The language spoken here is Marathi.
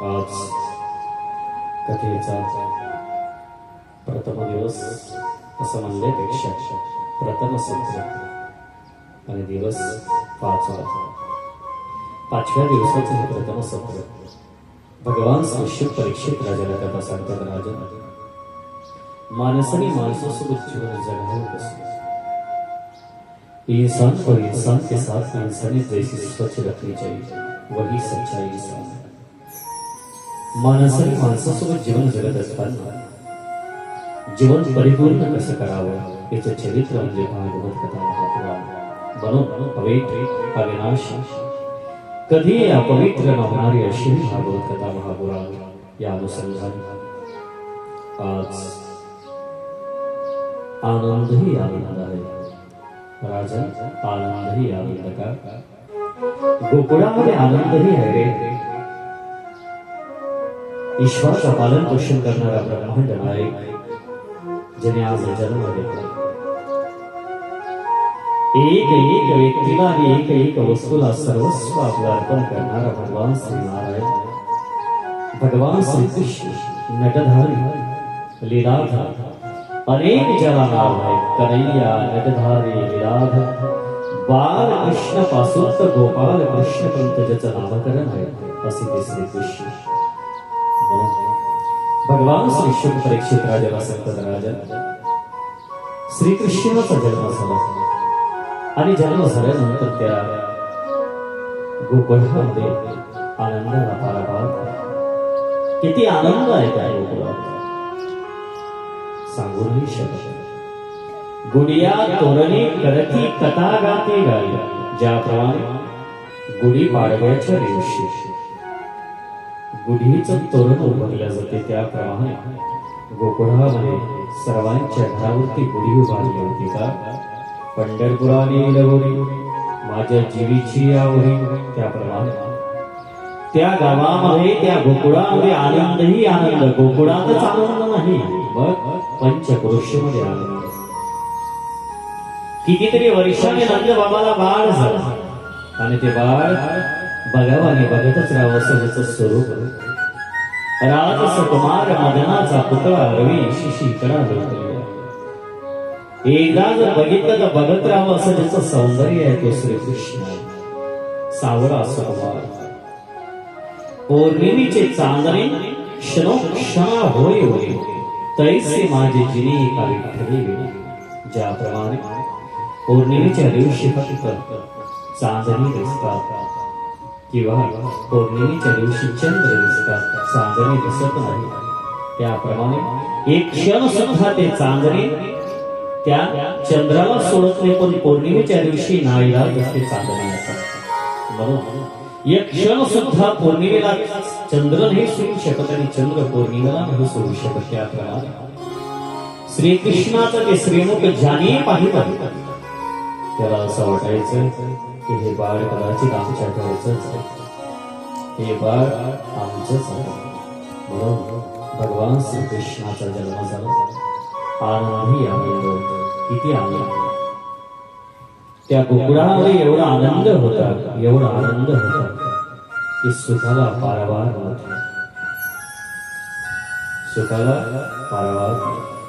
आज कथेचा प्रथम दिवस प्रथम दिवस हे प्रथम सत्र भगवान शिष्य परीक्षित कथा राजन माणसाने माणसासोबत जीवन इंसान इंसान के साथ इंसानियत जैसी स्वच्छ रखनी चाहिए वही सच्चा इंसान है माणसाने माणसासोबत जीवन जगत असताना जीवन परिपूर्ण कसं करावं याचं चरित्र म्हणजे भागवत कथा म्हणून अवैध अविनाशी. कधी अपवित्र न होणारी अशी ही भागवत कथा महापुराण या अनुसंधानी. आज आनंदही आनंद आहे. राजा आनंदही आनंद का? गोकुळामध्ये आनंदही आहे. रे ईश्वराचा पालन पोषण करणारा ब्रह्मांड नायक ज्याने आज जन्म घेतला एक एक व्यक्तीला आणि एक एक वस्तूला सर्वस्व आपलं अर्पण करणारा भगवान श्री नारायण। भगवान श्री कृष्ण, नटधारी, लीलाधार, अनेक ज्याला नाव आहे कन्हैया, नटधारी, लीलाधार, बाल कृष्ण तर गोपाल कृष्ण पर्यंत ज्याचं नामकरण आहे असे ते श्री कृष्ण। भगवान श्री शुभ परीक्षित राजाला संकट राजा श्रीकृष्णाचा जन्म झाला आणि जन्म झाल्यानंतर त्या गोकुळामध्ये आनंदाला पारापार किती आनंद आहे त्या गोकुळात. सांगूनही शकत गुडिया तोरणी करती कथा गाते गाई ज्याप्रमाणे गुढी पाडव्याच्या दिवशी. गुढीचं तोरण उभारल्या जाते त्याप्रमाणे गोकुळामध्ये सर्वांच्या घरावरती गुढी उभारली होती का? पंढरपुराने लवरी माझ्या जीवीची आवडी त्याप्रमाणे. त्या गावामध्ये त्या गोकुळामध्ये आनंदही आनंद गोकुळातच आनंद नाही. मग पंचक्रोशीमध्ये आनंद कितीतरी वर्षाने नंद बाबाला बाळ झाला. आणि ते बाळ बघावाने बघतच राहावं सहज स्वरूप. स्वरूप राजसकुमार मदनाचा पुतळा रवी शिशी कडा एकदा जर बघितलं तर बघत राहावं असं त्याचं सौंदर्य आहे तो श्रीकृष्ण. सावरा सुकुमार. पौर्णिमेचे चांदणे क्षणोक्षणा होय होय. तैसे माझे जिने एका विठ्ठली वेळी ज्याप्रमाणे पौर्णिमेच्या दिवशी फक्त चांदणी दिसतात. किंवा पौर्णिमेच्या दिवशी चंद्र दिसतात चांदणे दिसत नाही. त्याप्रमाणे एक क्षण सुद्धा ते चांदणे त्या चंद्राला सोडत नाही पण पौर्णिमेच्या दिवशी नाईला दिसते चांदणे असतात. म्हणून एक क्षण सुद्धा पौर्णिमेला चंद्र नाही सोडू शकत आणि चंद्र पौर्णिमेला नाही सोडू शकत त्याप्रमाणे श्रीकृष्णाचं ते श्रीमुख ज्याने पाहिलं त्याला असं वाटायचं की हे बाळ कदाचित आमच्या घरचंच आहे. हे बाळ आमचंच आहे. म्हणून भगवान श्रीकृष्णाचा जन्म झाला. आनंदही आनंद होतो किती आनंद. त्या गोकुळामध्ये एवढा आनंद होता एवढा आनंद होता की सुखाला पारवार होता सुखाला पारवार नव्हता.